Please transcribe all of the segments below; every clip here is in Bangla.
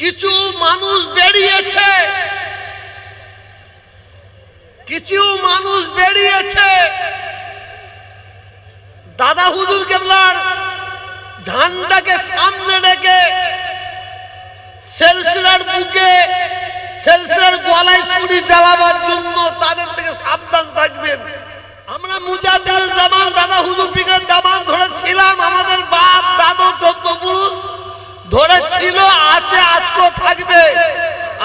কিছু মানুষ বেরিয়েছে। কিছু মানুষ বেরিয়েছে। দাদা হুজুর কেবলার ঝান্ডাকে সামনে রেখে সেলসিলার বুকে, সেলসিলার গলায় ছুরি চালাবার জন্য তাদের থেকে সাবধান থাকবেন। আমরা মুজাদের জামান দাদা হুজুর পিকের জামান ধরেছিলাম, আমাদের বাপ, দাদু, চোদ্দ পুরুষ ধরেছিল, আছে, আজকেও থাকবে।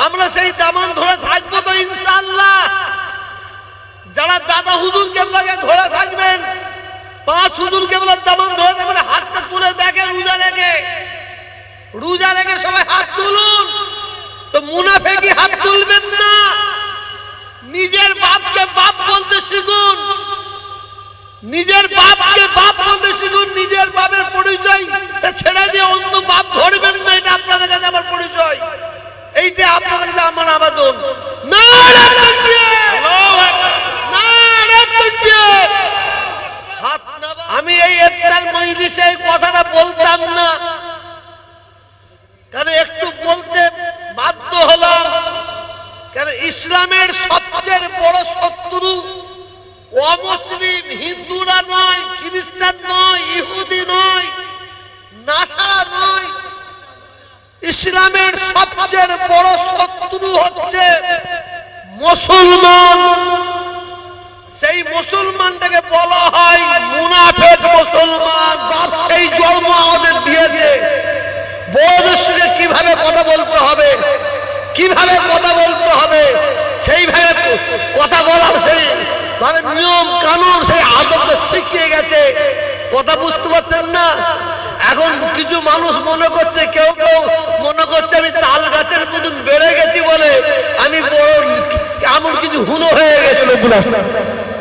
আমরা সেই দামান ধরে থাকব তো ইনশাল্লাহ যারা দাদা হুজুর কেবলাকে ধরে থাকবেন, পাঁচ হুজুর কেবলার দামান ধরে ইসলামের সবচেয়ে বড় শত্রু হচ্ছে মুসলমান। সেই মুসলমানটাকে বলা হয় মুনাফেক মুসলমান। বাপ সেই জন্ম আমাদের দিয়েছে। বড়দের সঙ্গে কীভাবে কথা বলতে হবে? কীভাবে কথা বলতে হবে? সেইভাবে কথা বলার সেই মানে নিয়ম কানুন সেই আদবটা শিখিয়ে গেছে। কথা বুঝতে পারছেন না? এখন কিছু মানুষ মনে করছে কেউ কেউ মনে করছে আমি তাল গাছের মতন বেড়ে গেছি বলে আমি বড় এমন কিছু হুনো হয়ে গেছে।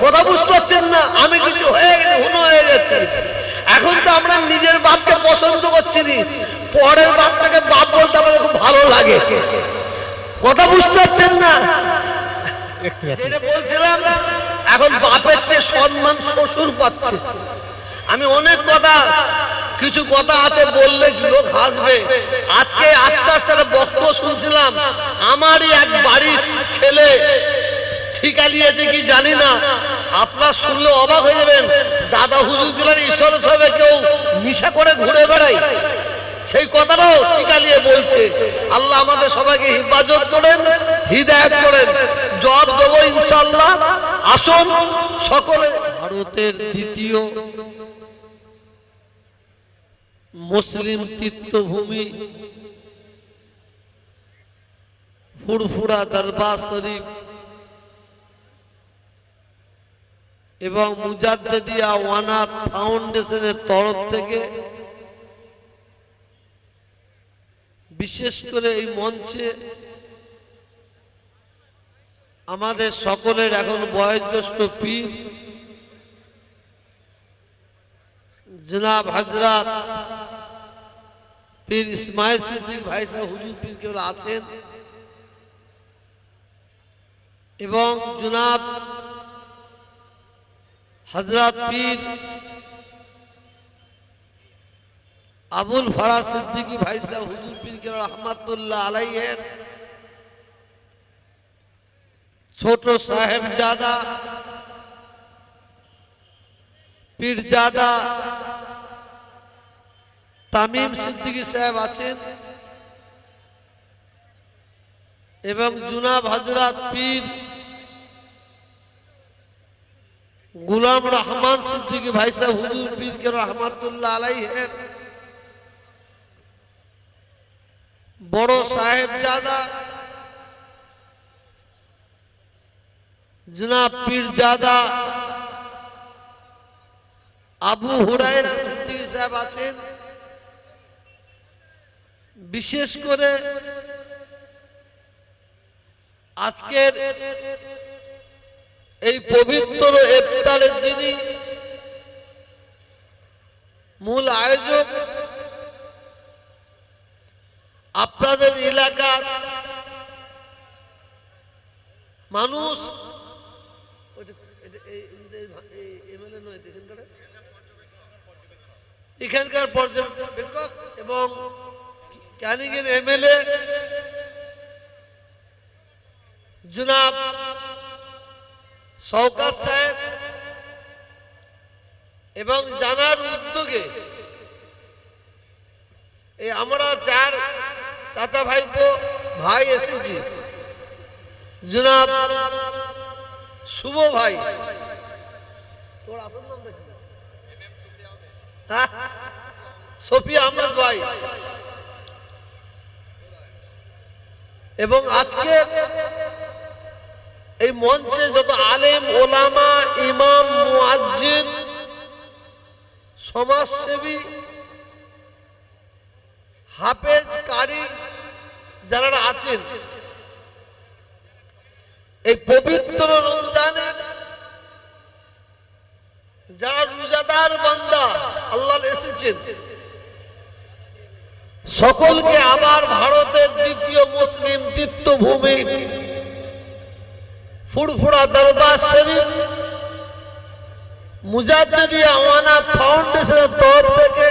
কথা বুঝতে পারছেন না আমি কিছু হয়ে গেছি হুনো হয়ে গেছি। এখন তো আমরা নিজের বাপকে পছন্দ করছি নি পরের বাপটাকে বাপ বলতে আমাদের খুব ভালো লাগে। কথা বুঝতে পারছেন না? যেটা বলছিলাম এখন বাপের চেয়ে সম্মান শ্বশুর পাচ্ছে। আমি অনেক কথা কিছু কথা আছে বললে লোক হাসবে। আজকে আস্তে আস্তে বক্তব্য শুনছিলাম। আমারই এক বাড়ির ছেলে ঠিকা নিয়েছে কি জানি না। আপনার শুনলে অবাক হয়ে যাবেন। দাদা হুজুরগুলোর ঈশ্বর সবে কেউ নিশা করে ঘুরে বেড়ায়। সেই কথাটাও ঠিকা নিয়ে বলছে। আল্লাহ আমাদের সবাইকে হিফাজত করেন, হৃদায়ত করেন। জব দেবো ইনশাল্লাহ আসুন, সকলে ভারতের দ্বিতীয় মুসলিম তীর্থভূমি। ফুরফুরা দরবার শরীফ এবং মুজাদ্দিয়া ওয়ানাথ ফাউন্ডেশনের তরফ থেকে বিশেষ করে এই মঞ্চে আমাদের সকলের এখন বয়োজ্যেষ্ঠ পীর জনাব হজরত পীর ইসমাইল সিদ্দিক ভাই সাহেব হুজুর পীর কেবল আছেন এবং জনাব হজরত পীর আবুল ফারা সিদ্দিকী ভাই সাহেব হুজুর পীর কে রহমাতুল্লাহ আলাইহের ছোট সাহেব জাদা পীরজাদা তামিম সিদ্দিকী সাহেব আছেন এবং জুনাব হজরত পীর গুলাম রহমান সিদ্দিকী ভাই সাহেব, হুজুর পীরকে রহমাতুল্লাহ আলাইহের। বড় সাহেব জাদা জনাব পীরজাদা আবু হুরায়রা সিদ্দিকী সাহেব আছেন। বিশেষ করে আজকের এই পবিত্র ইফতারের যিনি মূল আয়োজক, আপনাদের এলাকার মানুষ, এখানকার পর্যবেক্ষক এবং ক্যানিংয়ের এমএলএ, জনাব শওকাত সাহেব, এবং জানার উদ্যোগে এই আমরা চার চাচা ভাইপো, ভাই এসেছি। জনাব শুভ ভাই। তোর আসল নাম দেখি হ্যাঁ? সফিয়া আহমেদ ভাই। এবং আজকে এই মঞ্চে যত আলেম ওলামা ইমাম মুআজ্জিন সমাজসেবী হাফেজ কারি যারা আছেন এই পবিত্র রমজানে যারা রোজাদার বান্দা আল্লাহ এসেছেন সকলকে আবার ভারতের দ্বিতীয় মুসলিম তীর্থভূমি ফুরফুরা দরবার শরীফ মুজাদ্দিদি আমানত ফাউন্ডেশনের তরফ থেকে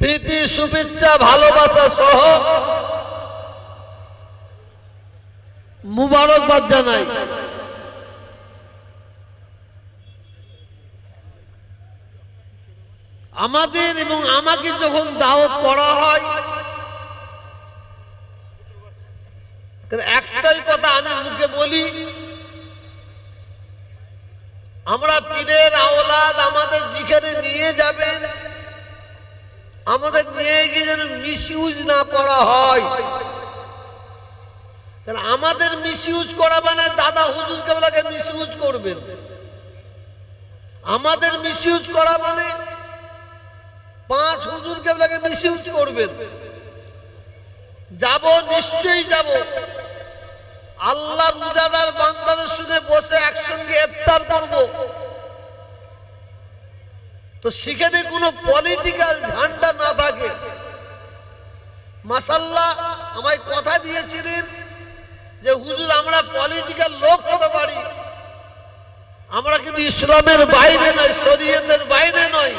প্রীতি, শুভেচ্ছা, ভালোবাসা সহ মুবারকবাদ জানাই। আমাদের এবং আমাকে যখন দাওয়াত করা হয় একটাই কথা আমি মুখে বলি আমরা পীরের আওলাদ আমাদের যেখানে নিয়ে যাবেন, আমাদের নিয়ে গিয়ে যেন মিসইউজ না করা হয়। আমাদের মিসইউজ করা মানে দাদা হুজুর কেবলাকে মিসইউজ করবেন। আমাদের মিস ইউজ করা মানে পাঁচ হুজুর কেবলাকে মিস ইউজ করবেন। যাব, নিশ্চয়ই যাব। আল্লাহ রোজাদার বান্দাদের সঙ্গে বসে একসঙ্গে ইফতার করব। তো সেখানে কোনো পলিটিক্যাল ঝান্ডা না থাকে। মাসাল্লাহ আমায় কথা দিয়েছিলেন যে, হুজুর, আমরা পলিটিক্যাল লোক হতে পারি। আমরা কিন্তু ইসলামের বাইরে নয়, শরীয়তের বাইরে নয়।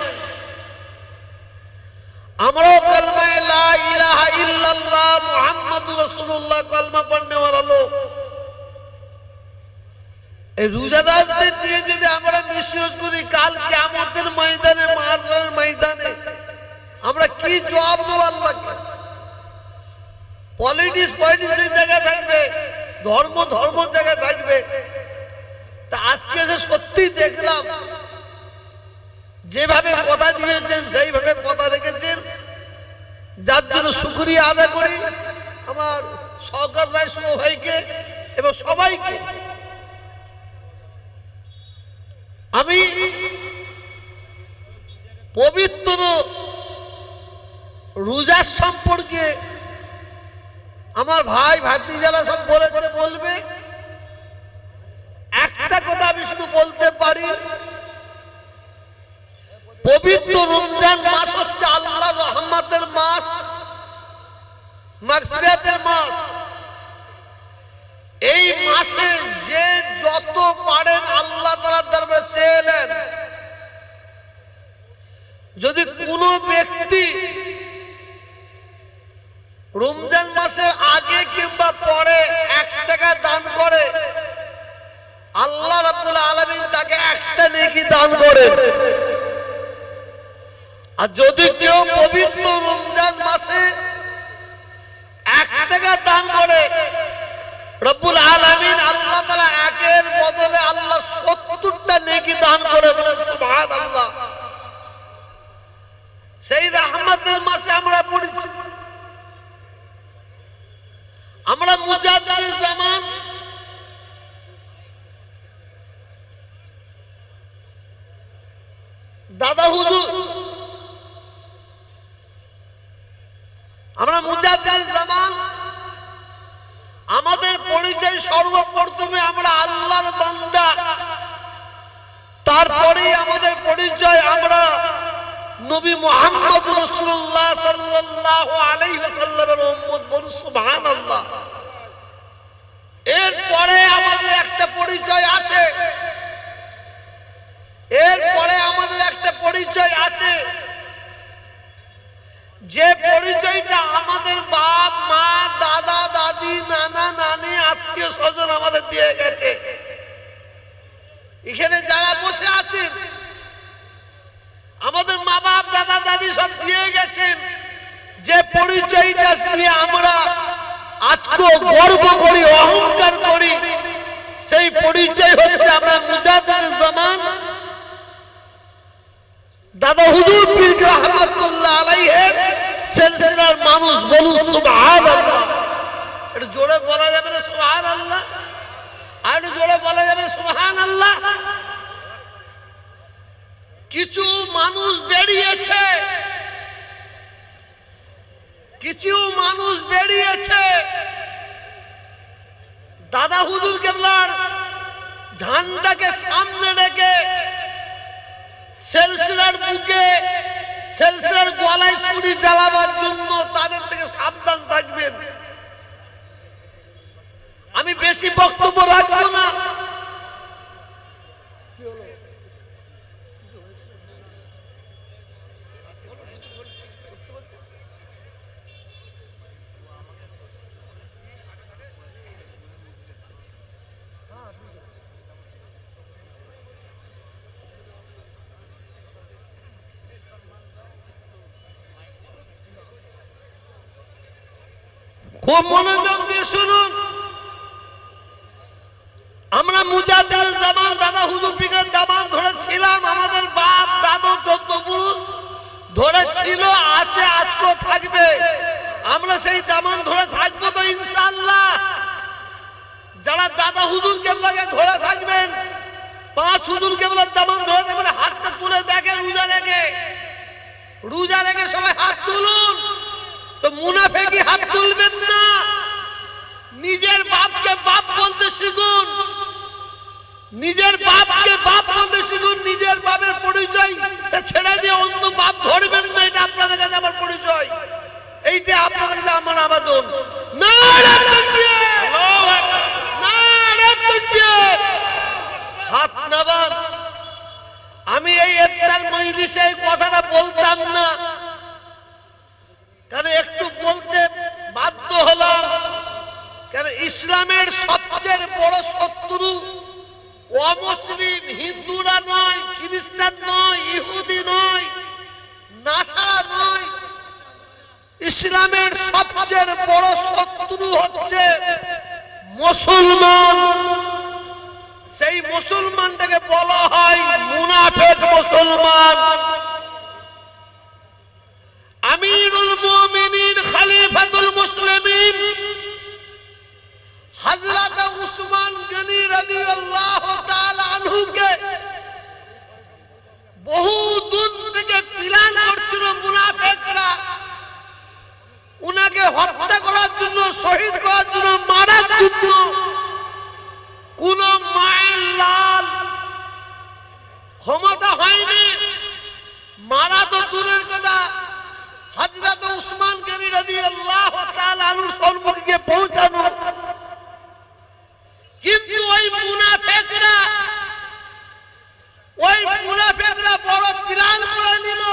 আমরাও কলমায় লা ইলাহা ইল্লাল্লাহ মুহাম্মাদুর রাসূলুল্লাহ কলমা পড়নে वाला লোক। এই রোজাদারদের দিয়ে যদি আমরা মিসইউজ করি, কাল কিয়ামতের ময়দানে মাহশরের ময়দানে, আমরা কি জবাব দেব আল্লাহকে? পলিটিক্স পলিটিক্সের জায়গায় থাকবে, ধর্ম ধর্ম জায়গায় থাকবে। তা আজকে এসে সত্যি দেখলাম যেভাবে কথা দিয়েছেন, সেইভাবে কথা রেখেছেন। যার জন্য শুক্রিয়া আদায় করি আমার শওকত ভাই, শুভ ভাইকে এবং সবাইকে। আমি পবিত্র রোজার সম্পর্কে আমার ভাই ভাতি যারা সব বলেছে, বলবে। একটা কথা আমি শুধু বলতে পারি পবিত্র রমজান মাস হচ্ছে আল্লাহ রহমতের মাস, মাগফিরাতের মাস। এই মাসে যে যত পারেন আল্লাহ দাদা হুজুর। আমরা মুজাদ্দিদ জামান। আমাদের পরিচয় সর্বপ্রথমে আমরা আল্লাহর বান্দা। তারপরেই আমাদের পরিচয় আমরা নবী মোহাম্মদ রসুল্লাহ সাল্লাল্লাহু আলাইহি ওয়াসাল্লামের উম্মত বলুন সুবহানাল্লাহ। এরপরে আমাদের একটা পরিচয় আছে। এরপরে আমাদের একটা পরিচয় আছে। যে পরিচয়টা আমাদের বাপ, মা, দাদা, দাদি, নানা, নানি, আত্মীয় স্বজন আমাদের দিয়ে গেছে। এখানে যারা বসে আছেন, আমাদের মা বাপ, দাদা, দাদি সব দিয়ে গেছেন। যে পরিচয়টা নিয়ে আমরা আজকে গর্ব করি, অহংকার করি, সেই পরিচয় হচ্ছে আমরা মুজাদের জামান। দাদা হুজুর পীর রহমাতুল্লাহ আলাইহের সিলসিলার মানুষ বলুন সুবহানাল্লাহ। একটু জোরে বলা যাবে না সুবহানাল্লাহ? আর জোরে বলা যাবে না সুবহানাল্লাহ? কিছু মানুষ বেরিয়েছে। কিছু মানুষ বেরিয়েছে। দাদা হুজুর কেবলার ঝান্ডাকে সামনে রেখে সেলসিলার বুকে, সেলসিলার গলায় চুরি চালাবার জন্য তাদের থেকে সাবধান থাকবেন। আমি বেশি বক্তব্য রাখব না। খুব মনোযোগ দিয়ে শুনুন। আমরা মুজাদের জামান, দাদা হুজুর পিকের ধরেছিলাম, আমাদের বাপ, দাদু, চোদ্দ পুরুষ ধরেছিল, আছে, আজকেও থাকবে। আমরা সেই জামান ধরে থাকব তো ইনশাল্লাহ যারা দাদা হুজুর কেবলাকে ধরে থাকবেন, পাঁচ হুজুর কেবলার দামান ধরে থাকবেন, হাতটা তুলে দেখেন রোজা রেখে। রোজা রেখে সবাই হাত তুলুন। তো মুনাফেকি হাত তুলবেন না। নিজের বাপকে বাপ বলতে শিখুন। নিজের বাপকে বাপ বলতে শিখুন, নিজের বাপের পরিচয়। ছেড়ে দিয়ে অন্য বাপ ধরবেন না, এটা আপনাদের কাছে আমার পরিচয়। এইটা আপনাদের কাছে আমার আবেদন। আমি এই ইফতার মজলিসে এই কথাটা বলতাম না। কারণ একটু বলতে কারণ ইসলামের সবচেয়ে বড় শত্রু অমুসলিম, হিন্দুরা নয়, খ্রিস্টান নয়, ইহুদি নয়, নাসারা নয়। ইসলামের সবচেয়ে বড় শত্রু হচ্ছে মুসলমান। সেই মুসলমানটাকে বলা হয় মুনাফেক মুসলমান। আমিরুল উসমান মায়ের লাল ক্ষমতা হয়নি। মারা তো দূরের কথা। হজরত উসমান গনি রাদিয়াল্লাহু তাআলা আনহুর সম্মুখে গিয়ে পৌঁছানো। কিন্তু ওই মুনাফিকরা ওই মুনাফিকরা বড় প্ল্যান করে নিল।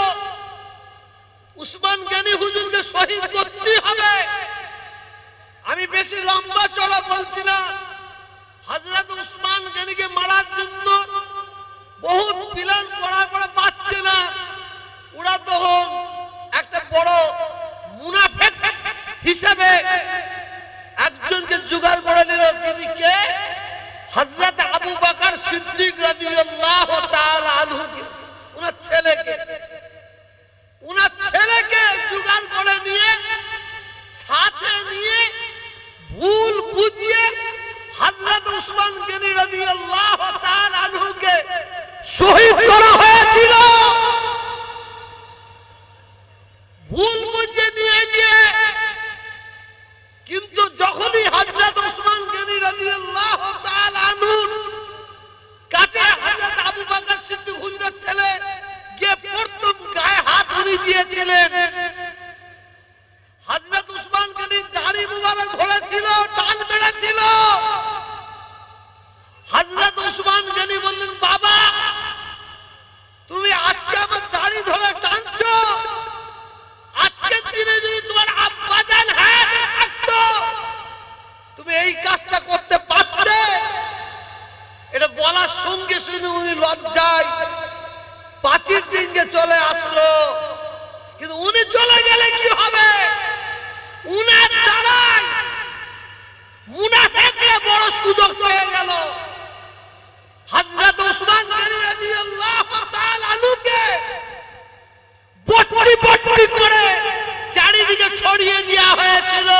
উসমান গনি হুজুরকে শহীদ করতে হবে। আমি বেশি লম্বা চড়া বলছি না। হজরত উসমান গনিকে মারার জন্য বহুত প্ল্যান করার পরে পাচ্ছে না। ওরা তখন একটা বড় মুনাফেক হিসেবে একজনকে জোগাড় করে নিল তিনি কে? আবু বকর সিদ্দিক রাদিয়াল্লাহু তাআলা আনহুকে ছেলেকে ছেলেকে জোগাড় করে নিয়ে, সাথে নিয়ে ভুল বুঝিয়ে হযরত উসমান গনি রাদিয়াল্লাহু তাআলা আনহুকে শহীদ করা হয়েছিল। প্রাচীর দিনকে চলে আসলো। কিন্তু উনি চলে গেলে কি হবে? উনার দ্বারাই মুনাফেকরা বড় সুযোগ পেয়ে গেল। হযরত ওসমান গনি রাদিয়াল্লাহু তাআলা আনুকে বটটি বটটি করে চারিদিকে ছড়িয়ে দেওয়া হয়েছিল।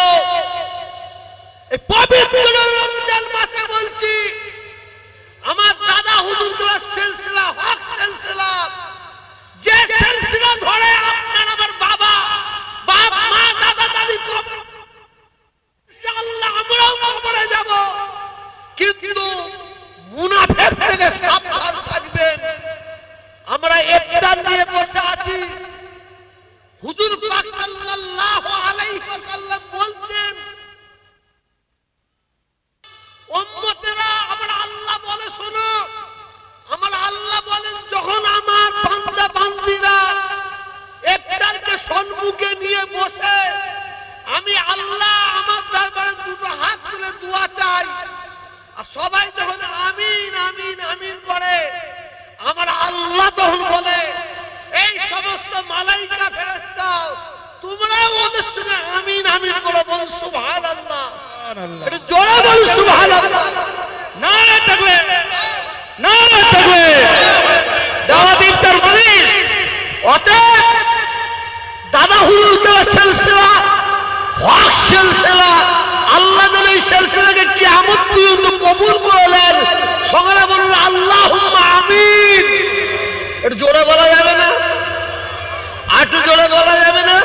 এই পবিত্র রমজান মাসে বলছি, আমার দাদা হুজুরগুলো সিলসিলা, হক সিলসিলা যে সিলসিলা ধরে আপনার আমার বাবা, বাপ, মা, দাদা, দাদি ইনশাআল্লাহ আমরাও কবরে যাব। কিন্তু মুনাফিক থেকে সাবধান থাকবেন। আমরা ইফতার নিয়ে বসে আছি। বল সুবহানাল্লাহ নারে থাকবে নারে থাকবে দাওয়াত ইফতার বলিস অতএব দাদা হুজুরকে সিলসিলা হক সিলসিলা আল্লাহ যেন এই সিলসিলাকে কিয়ামত পর্যন্ত কবুল করলেন সকালে বলুন আল্লাহ আমিন একটু জোরে বলা যাবে না আর একটু জোরে বলা যাবে না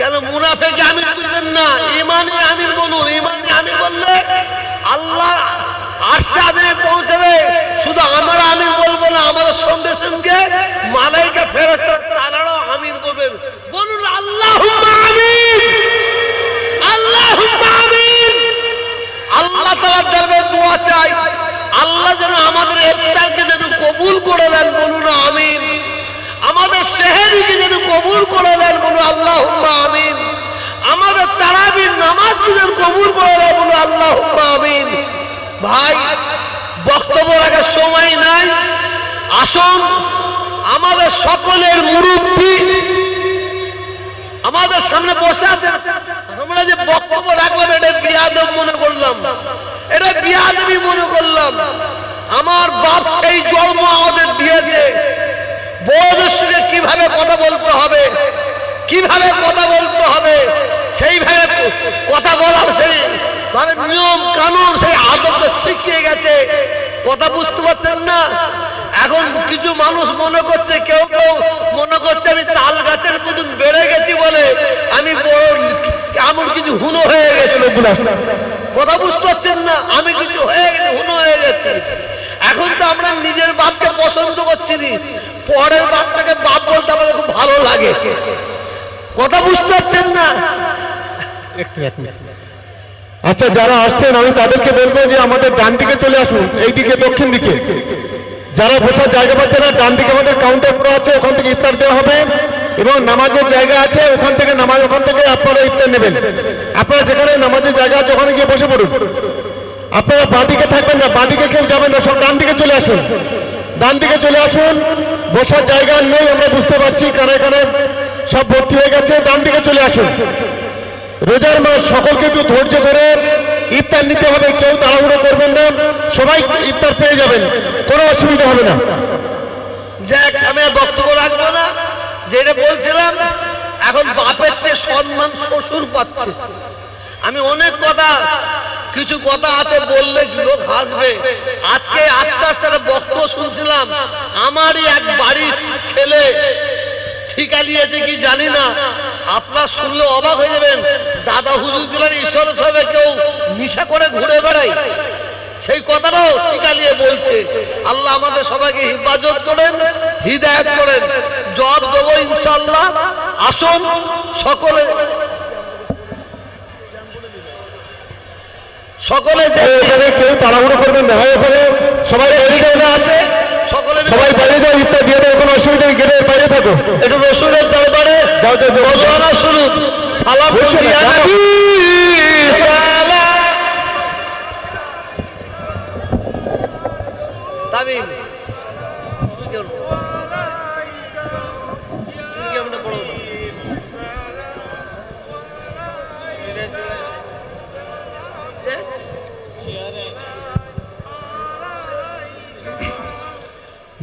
কেন মুনাফেকে আমিন বুঝবেন না ইমানে আমিন বলুন ইমানে আমিন বললে আল্লাহ আরশে আদিনে পৌঁছাবে শুধু আমরা আমিন বলব না আমাদের সঙ্গে সঙ্গে মালাইকা ফেরেশতা তারাও আমিন বলবেন বলুন আল্লাহুম্মা আমিন আল্লাহুম্মা আমিন আল্লাহ তাআলার দরবারে দোয়া চাই। আল্লাহ যেন আমাদের ইফতারকে যেন কবুল করে নেন বলুন, আমিন। আমাদের সেহেরিকে যেন কবুল করে নেন বলুন, আল্লাহুম্মা আমিন। আমাদের তারাবির নামাজকে যেন কবুল করে নেন বলুন, আল্লাহুম্মা আমিন। ভাই, বক্তব্য রাখার সময় নাই। আসুন, আমাদের সকলের মুরব্বী আমাদের সামনে বসে আছেন। আমরা যে বক্তব্য রাখলাম, এটা বিয়াদব মনে করলাম। এটা বিয়াদবি মনে করলাম। আমার বাপ সেই জন্ম আমাদের দিয়েছে। বড়দের সঙ্গে কীভাবে কথা বলতে হবে? কীভাবে কথা বলতে হবে? সেইভাবে কথা বলার সেই মানে নিয়ম কানুন সেই আদবটা শিখিয়ে গেছে। কথা বুঝতে পারছেন না? এখন কিছু মানুষ মনে করছে, কেউ কেউ মনে করছে, আমি তাল গাছের মতন বেড়ে গেছি বলে আমি বড় এমন কিছু হুনো হয়ে গেছে। কথা বুঝতে পারছেন না? আমি কিছু হয়ে গেছি, হুনো হয়ে গেছি। এখন তো আমরা নিজের বাপকে পছন্দ করছি পরের বাপটাকে বাপ বলতে আমাদের খুব ভালো লাগে। কথা বুঝতে পারছেন না? আচ্ছা যারা আসছেন, আমি তাদেরকে বলব যে আমাদের ডান দিকে চলে আসুন, এই দিকে, দক্ষিণ দিকে। যারা বসার জায়গা পাচ্ছে না, ডান দিকে আমাদের কাউন্টার পুরো আছে, ওখান থেকে ইফতার দেওয়া হবে। এবং নামাজের জায়গা আছে, ওখান থেকে নামাজ, ওখান থেকে আপনারা ইফতার নেবেন আপনারা যেখানে নামাজের জায়গা আছে ওখানে গিয়ে বসে পড়ুন আপনারা বাঁদিকে থাকবেন না বাঁদিকে কেউ যাবেন না সব ডান দিকে চলে আসুন ডান দিকে চলে আসুন। বসার জায়গা নেই, আমরা বুঝতে পারছি কানায় কানায় সব ভর্তি হয়ে গেছে। ডান দিকে চলে আসুন। রোজার মাস, সকলকে একটু ধৈর্য ধরে ইফতার নিতে হবে, কেউ তাড়াহুড়ো করবেন না, সবাই ইফতার পেয়ে যাবেন, কোনো অসুবিধা হবে না। যাক, আমি আর বক্তব্য রাখব না, যেটা বলছিলাম, এখন বাপের চেয়ে সম্মান শ্বশুর পাচ্ছে। আমি অনেক কথা কিছু কথা আছে বললে লোক হাসবে? আজকে আস্তে আস্তে বক্তব্য শুনছিলাম। আমারই এক বাড়ির ছেলে ঠিকা নিয়েছে কি জানি না। আপনার শুনলে অবাক হয়ে যাবেন। দাদা হুজুর দিলেন, ঈশ্বর সবে কেউ নিশা করে ঘুরে বেড়ায়। সেই কথাটাও টিকা নিয়ে বলছে। আল্লাহ আমাদের সবাইকে হিফাজত করেন, হৃদায়ত করেন। জব দেবো ইনশাল্লাহ আসুন, সকলে সকলে যাবে এখানে কেউ তাড়াহুড়ো করবেন না। হয় ওখানে সবাই আছে? সকলে সবাই বাইরে যাও ইফতার দিয়ে দেবে কোনো অসুবিধা নেই গেটের বাইরে থাকো। একটু রসুনের দরবারে যাও, যাও, যাও। শুনুন। তামিম।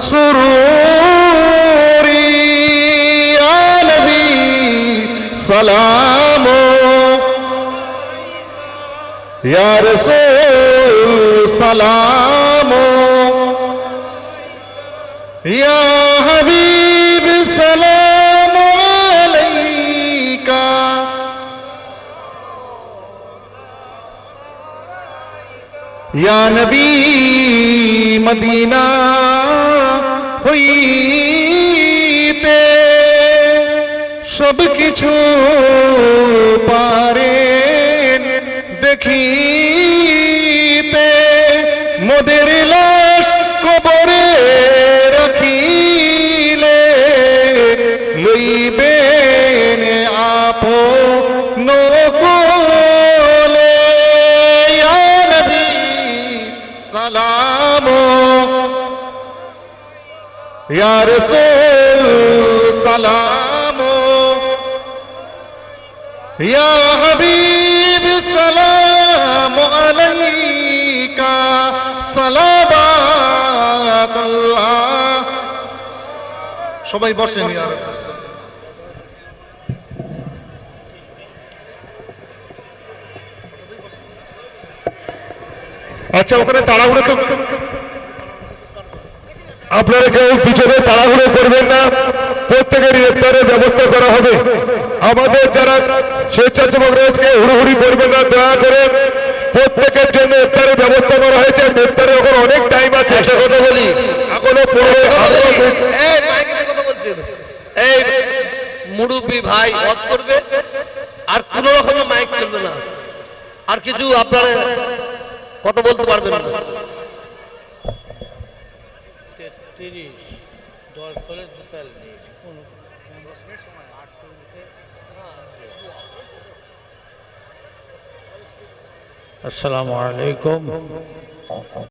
سروري يا نبي سلام يا رسول سلام يا حبيب سلام عليك يا نبي مدينه কিছু ইয়া হাবিব সালাম আলাইকা সালাবাতুল্লাহ। সবাই বসেন ইয়া রাসূল আচ্ছা ওখানে তাড়াহুড়ো কেউ আপনারা কেউ পিছনে তাড়াহুড়ো করবেন না। প্রত্যেকের ইফতারের ব্যবস্থা করা হবে। আমাদের যারা স্বেচ্ছাসেবক রয়েছে হুড়োহুড়ি করবেন না দয়া করে। প্রত্যেকের জন্য ইফতারের ব্যবস্থা করা হয়েছে। ইফতারে এখন অনেক টাইম আছে। একটা কথা বলি। এখনও এই মুরুব্বি ভাই ওয়াজ করবে আর কোনো রকমের মাইক চলবে না। আর কিছু আপনারা কথা বলতে পারবেন না। তেত্রিশ দশ করে তেতাল্লিশ আসসালামু আলাইকুম।